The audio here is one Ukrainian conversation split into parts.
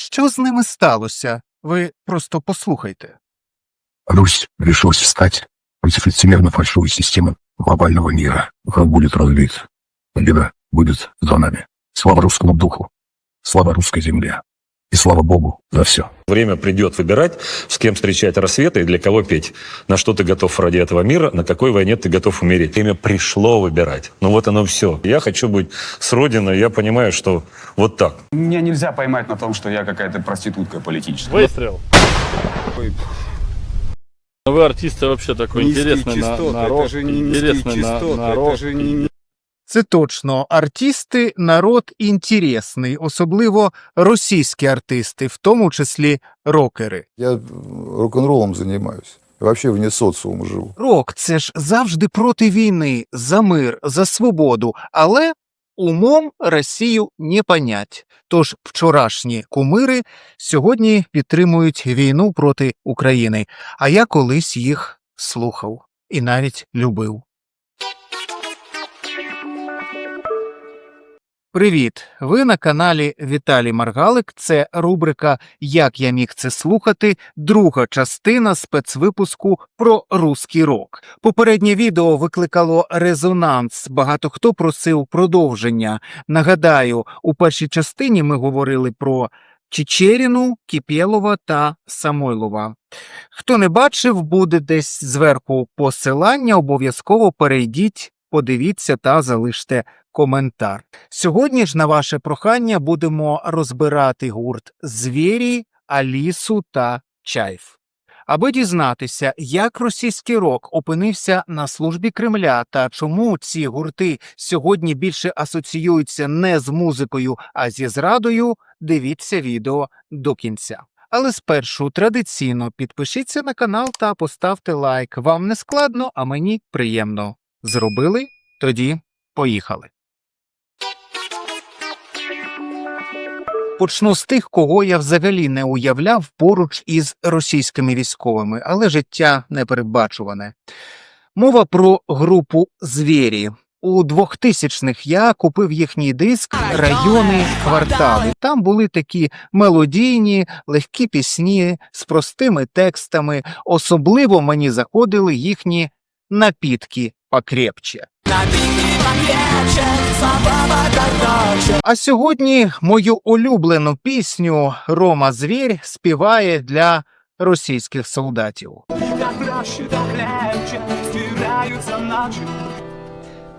Що з ними сталося? Ви просто послухайте. Русь решилась встать против лицемерно фальшивой системы глобального мира. Враг будет разбит. Победа будет за нами. Слава русскому духу. Слава русской земле. Слава Богу за все. Время придет выбирать, с кем встречать рассветы и для кого петь. На что ты готов ради этого мира, на какой войне ты готов умереть. Время пришло выбирать. Ну вот оно все. Я хочу быть с Родиной, я понимаю, что вот так. Меня нельзя поймать на том, что я какая-то проститутка политическая. Выстрел. Ну, Вы артисты вообще такой интересный на, народ, это же не интересный низкие на- частоты, народ. это же не Це точно артисти, народ інтересний, особливо російські артисти, в тому числі рокери. Я рок-н-роллом занимаюсь. Вообще вне социума живу. Рок це ж завжди проти війни, за мир, за свободу, але умом Росію не понять. Тож вчорашні кумири сьогодні підтримують війну проти України, а я колись їх слухав і навіть любив. Привіт! Ви на каналі Віталій Маргалик. Це рубрика Як я міг це слухати, друга частина спецвипуску про руський рок. Попереднє відео викликало резонанс. Багато хто просив продовження. Нагадаю, у першій частині ми говорили про Чечеріну, Кіпєлова та Самойлова. Хто не бачив, буде десь зверху посилання. Обов'язково перейдіть, подивіться та залиште коментар. Сьогодні ж на ваше прохання будемо розбирати гурт Звірі, Алісу та Чайф. Аби дізнатися, як російський рок опинився на службі Кремля та чому ці гурти сьогодні більше асоціюються не з музикою, а зі зрадою, дивіться відео до кінця. Але спершу традиційно підпишіться на канал та поставте лайк. Вам не складно, а мені приємно. Зробили? Тоді поїхали. Почну з тих, кого я взагалі не уявляв поруч із російськими військовими, але життя непередбачуване. Мова про групу Звірі. У 2000-х я купив їхній диск Райони квартали. Там були такі мелодійні, легкі пісні з простими текстами. Особливо мені заходили їхні напітки покрепче. А сьогодні мою улюблену пісню Рома Звір співає для російських солдатів.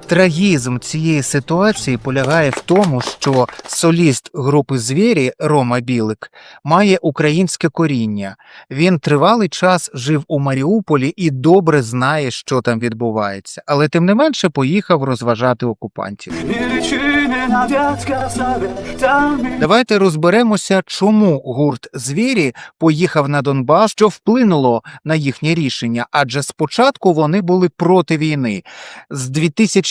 Трагізм цієї ситуації полягає в тому, що соліст групи Звірі Рома Білик має українське коріння. Він тривалий час жив у Маріуполі і добре знає, що там відбувається, але тим не менше поїхав розважати окупантів. Давайте розберемося, чому гурт Звірі поїхав на Донбас, що вплинуло на їхнє рішення, адже спочатку вони були проти війни. З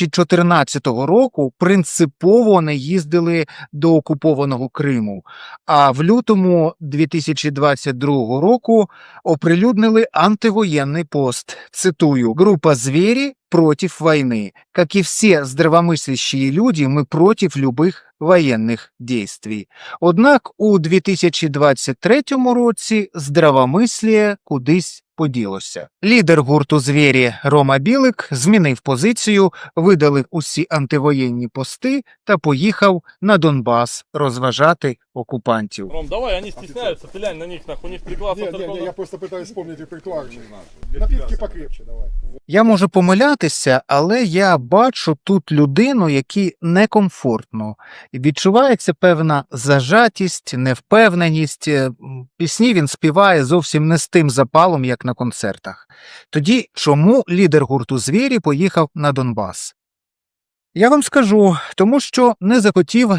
2014 року принципово не їздили до окупованого Криму. А в лютому 2022 року оприлюднили антивоєнний пост. Цитую: група звірі против войны. Как и все здравомыслящие люди, мы против любых воєнних дійствій. Однак у 2023 році здравомисліє кудись поділося. Лідер гурту звірі Рома Білик змінив позицію, видалив усі антивоєнні пости та поїхав на Донбас розважати окупантів. Ром, давай, они стесняются, ты глянь на них, нахуй, у них пригласа Не, не, не, я просто пытаюсь вспомнить репертуар. Напитки покрепче давай. Я можу помилятися, але я бачу тут людину, якій некомфортно. І Відчувається певна зажатість, невпевненість. Е, Пісні він співає зовсім не з тим запалом, як на концертах. Тоді чому лідер гурту Звірі поїхав на Донбас? Я вам скажу, тому що не захотів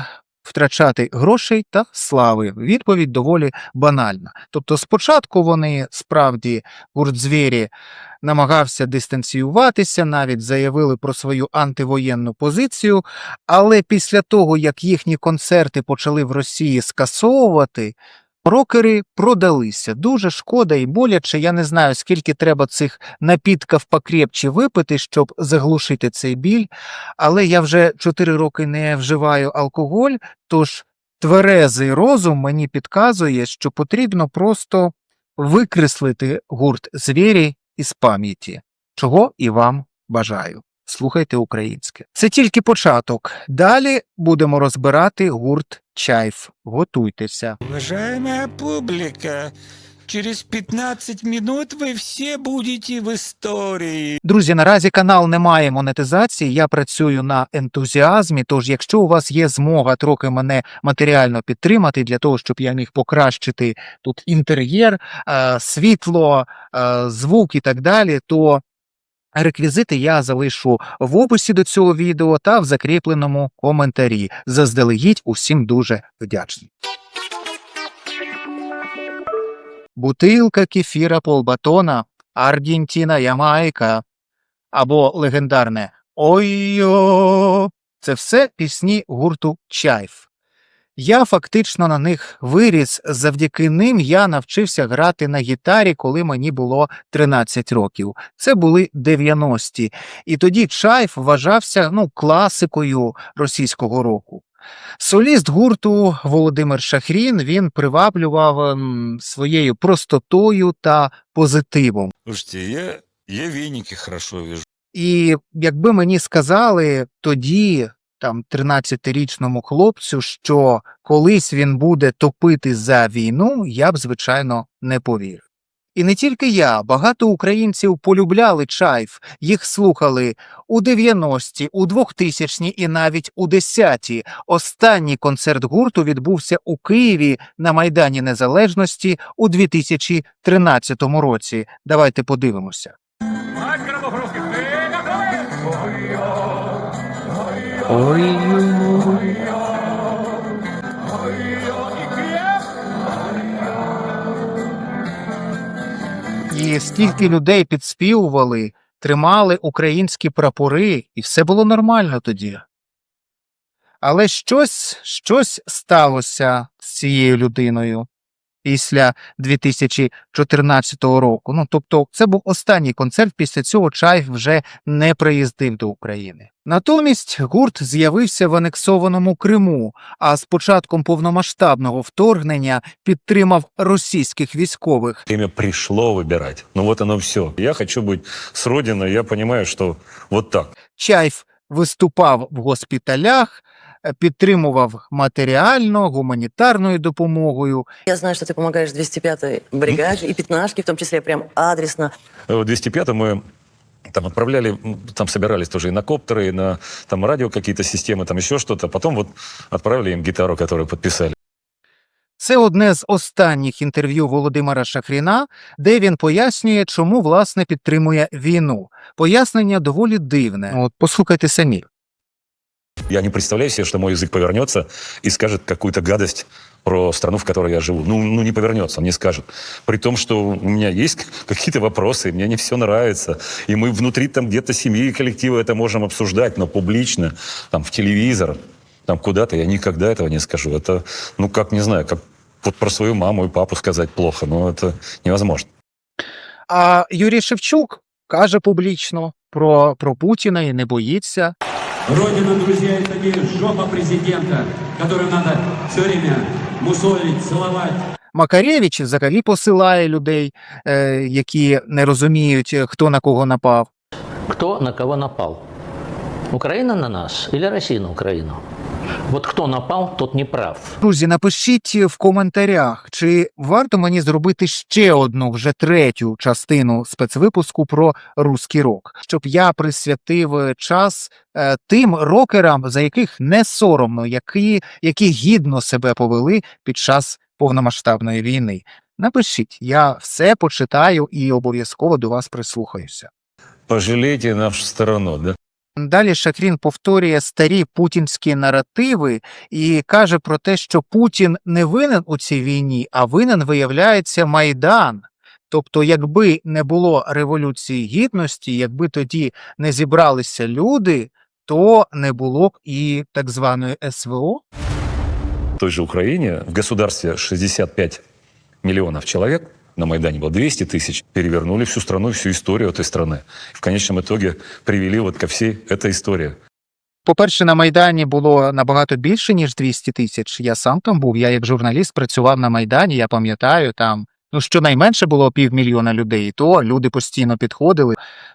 втрачати грошей та слави. Відповідь доволі банальна. Тобто, спочатку вони справді гурт Звірі намагався дистанціюватися, навіть заявили про свою антивоєнну позицію. Але після того, як їхні концерти почали в Росії скасовувати, рокери продалися. Дуже шкода і боляче. Я не знаю, скільки треба цих напідків покрепче випити, щоб заглушити цей біль. Але я вже 4 роки не вживаю алкоголь, тож Тверезий розум мені підказує, що потрібно просто викреслити гурт звірі із пам'яті, чого і вам бажаю. Слухайте українське. Це тільки початок. Далі будемо розбирати гурт Чайф. Готуйтеся. Уважаемая публика, через 15 минут вы все будете в истории. Друзі, наразі канал не має монетизації. Я працюю на ентузіазмі. Тож, якщо у вас є змога трохи мене матеріально підтримати для того, щоб я міг покращити тут інтер'єр, е, світло, е, звук і так далі, то реквізити я залишу в описі до цього відео та в закріпленому коментарі. Заздалегідь усім дуже вдячний. Бутилка кефіра полбатона, Аргентина, Ямайка або легендарне Ой-йо. Це все пісні гурту Чайф. Я фактично на них виріс. Завдяки ним я навчився грати на гітарі, коли мені було 13 років. Це були 90-ті. І тоді Чайф вважався ну, класикою російського року. Соліст гурту Володимир Шахрін він приваблював ем, своєю простотою та позитивом. Слушайте, я, я веники хорошо вижу. І якби мені сказали тоді, там 13-річному хлопцю, що колись він буде топити за війну, я б, звичайно, не повірив. І не тільки я, багато українців полюбляли чайф, їх слухали у 90-ті, у 2000-ті і навіть у 10-ті. Останній концерт гурту відбувся у Києві на Майдані Незалежності у 2013 році. Давайте подивимося. Ой. І стільки людей підспівували, тримали українські прапори, і все було нормально тоді. Але щось, щось сталося з цією людиною після 2014 року. Ну, тобто, це був останній концерт, після цього Чайф вже не приїздив до України. Натомість гурт з'явився в анексованому Криму, а з початком повномасштабного вторгнення підтримав російських військових. Время пришло выбирать. Ну вот оно все. Я хочу быть с родиной, я понимаю, что вот так. Чайф виступав в госпіталях, підтримував матеріально, гуманітарною допомогою. Я знаю, что ты помогаешь 205-й бригаде и пятнашке, в том числе прям адресно. В 205 мы там отправляли, м, там собирались тоже и на коптеры, и на там радио какие-то системы, там еще что-то. Потом вот отправили им гитару, которую подписали. Це одне з останніх інтерв'ю Володимира Шахріна, де він пояснює, чому власне підтримує війну. Пояснення доволі дивне. От послухайте самі. Я не представляю себе, что мой язык повернется и скажет какую-то гадость про страну, в которой я живу. Ну, ну не повернется, он не скажет. При том, что у меня есть какие-то вопросы, мне не все нравится. И мы внутри там где-то семьи и коллектива это можем обсуждать, но публично, там в телевизор, там куда-то я никогда этого не скажу. Это, ну как, не знаю, как вот про свою маму и папу сказать плохо, но это невозможно. А Юрій Шевчук каже публічно про, про Путіна і не боїться. Родина, друзья, это не жопа президента, которую надо все время мусолить, целовать. Макаревич взагалі посилає людей, е, які не розуміють, хто на кого напав. Хто на кого напав? Україна на нас или Росія на Украину? Вот кто напал, тот не прав. Друзі, напишіть в коментарях, чи варто мені зробити ще одну, вже третю частину спецвипуску про руський рок, щоб я присвятив е, час е, тим рокерам, за яких не соромно, які, які гідно себе повели під час повномасштабної війни. Напишіть, я все почитаю і обов'язково до вас прислухаюся. Пожалейте нашу сторону, да? Далі Шахрін повторює старі путінські наративи і каже про те, що Путін не винен у цій війні, а винен виявляється Майдан. Тобто, якби не було революції гідності, якби тоді не зібралися люди, то не було б і так званої СВО. В той же Украине, в государстве 65 миллионов человек, на Майдане было 200 тысяч, перевернули всю страну, всю историю этой страны. В конечном итоге привели вот ко всей этой истории. По-перше, на Майдані було набагато більше, ніж 200 тисяч. Я сам там був. Я як журналіст працював на Майдані, я пам'ятаю, там ну щонайменше було півмільйона людей, і то люди постійно підходили.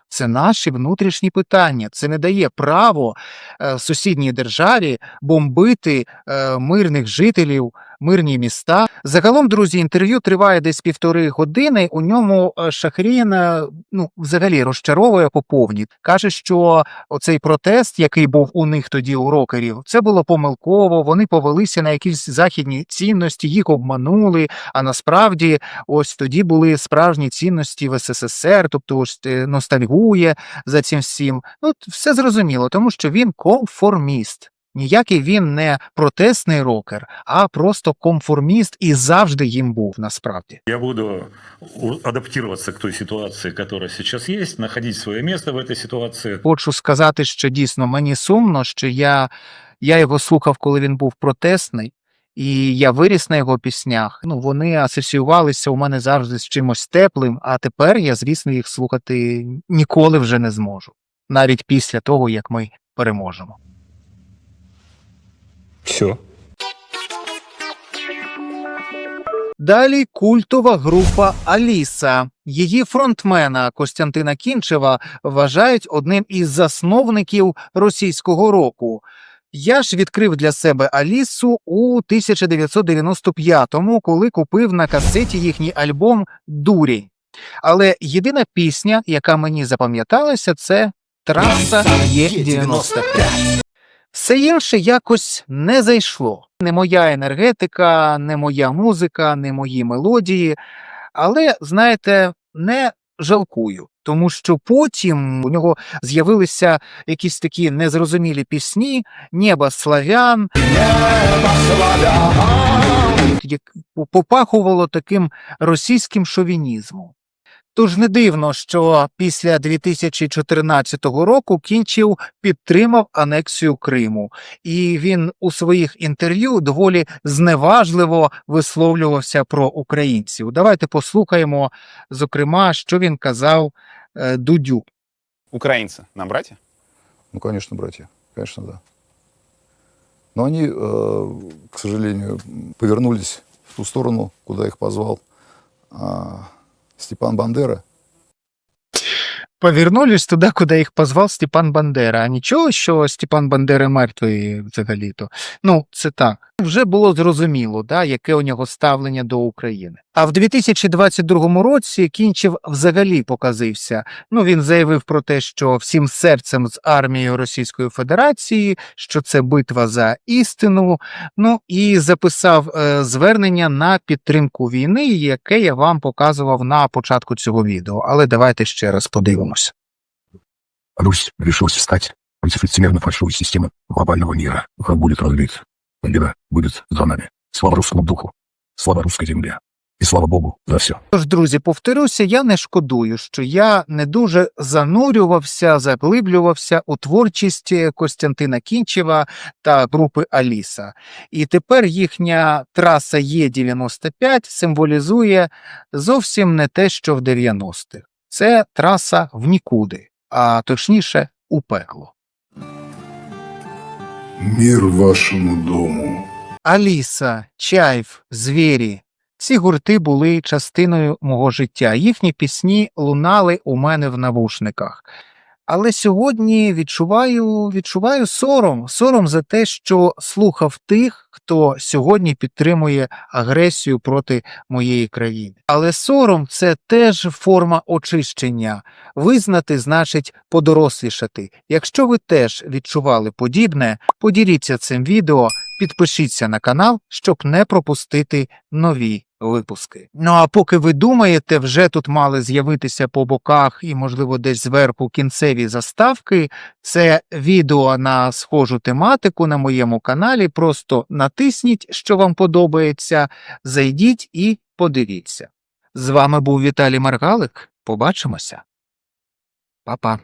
Це наші внутрішні питання. Це не дає право е, сусідній державі бомбити е, мирних жителів, мирні міста. Загалом, друзі, інтерв'ю триває десь півтори години. У ньому е, Шахрін е, ну, взагалі розчаровує по повній. Каже, що оцей протест, який був у них тоді у рокерів, це було помилково. Вони повелися на якісь західні цінності, їх обманули. А насправді, ось тоді були справжні цінності в СССР, тобто ось е, ностальгує за цим всім. Ну, все зрозуміло, тому що він конформіст. Ніякий він не протестний рокер, а просто конформіст і завжди їм був насправді. Я буду адаптироваться к той ситуации, которая сейчас есть, находить свое место в этой ситуации. Хочу сказати, що дійсно мені сумно, що я, я його слухав, коли він був протестний, і я виріс на його піснях. Ну, вони асоціювалися у мене завжди з чимось теплим, а тепер я, звісно, їх слухати ніколи вже не зможу, навіть після того, як ми переможемо. Все. Далі культова група Аліса. Її фронтмена Костянтина Кінчева вважають одним із засновників російського року. Я ж відкрив для себе Алісу у 1995-му, коли купив на касеті їхній альбом Дурінь. Але єдина пісня, яка мені запам'яталася, це Траса Є95. Все інше якось не зайшло. Не моя енергетика, не моя музика, не мої мелодії. Але, знаєте, не жалкую, тому що потім у нього з'явилися якісь такі незрозумілі пісні Небо славян. як попахувало таким російським шовінізмом. Тож не дивно, що після 2014 року Кінчів підтримав анексію Криму, і він у своїх інтерв'ю доволі зневажливо висловлювався про українців. Давайте послухаємо, зокрема, що він казав е, Дудю. Украинцы нам братья? Ну, конечно, братья. Конечно, да. Но они, э, к сожалению, повернулись в ту сторону, куда их позвал а, Степан Бандера. Повернулись туда, куди їх позвав Степан Бандера. А нічого, що Степан Бандера мертвий взагалі-то. Ну, це так. Вже було зрозуміло, да, яке у нього ставлення до України. А в 2022 році Кінчев взагалі показився. Ну, він заявив про те, що всім серцем з армією Російської Федерації, що це битва за істину. Ну і записав е, звернення на підтримку війни, яке я вам показував на початку цього відео. Але давайте ще раз подивимося. Русь решилась встать против лицемерно фальшивой системы глобального мира. Враг будет. Победа будет за нами. Слава русскому духу. Слава русской земле. И слава Богу за все. Тож, друзі, повторюся, я не шкодую, що я не дуже занурювався, заглиблювався у творчість Костянтина Кінчева та групи Аліса. І тепер їхня траса Є95 символізує зовсім не те, що в 90-х. Це траса в нікуди, а точніше у пекло. Мир вашому дому. Аліса, Чайф, Звірі. Ці гурти були частиною мого життя. Їхні пісні лунали у мене в навушниках. Але сьогодні відчуваю, відчуваю сором, сором за те, що слухав тих, хто сьогодні підтримує агресію проти моєї країни. Але сором це теж форма очищення. Визнати значить подорослішати. Якщо ви теж відчували подібне, поділіться цим відео, підпишіться на канал, щоб не пропустити нові випуски. Ну а поки ви думаєте, вже тут мали з'явитися по боках і, можливо, десь зверху кінцеві заставки. Це відео на схожу тематику на моєму каналі. Просто натисніть, що вам подобається, зайдіть і подивіться. З вами був Віталій Маргалик. Побачимося. Па-па.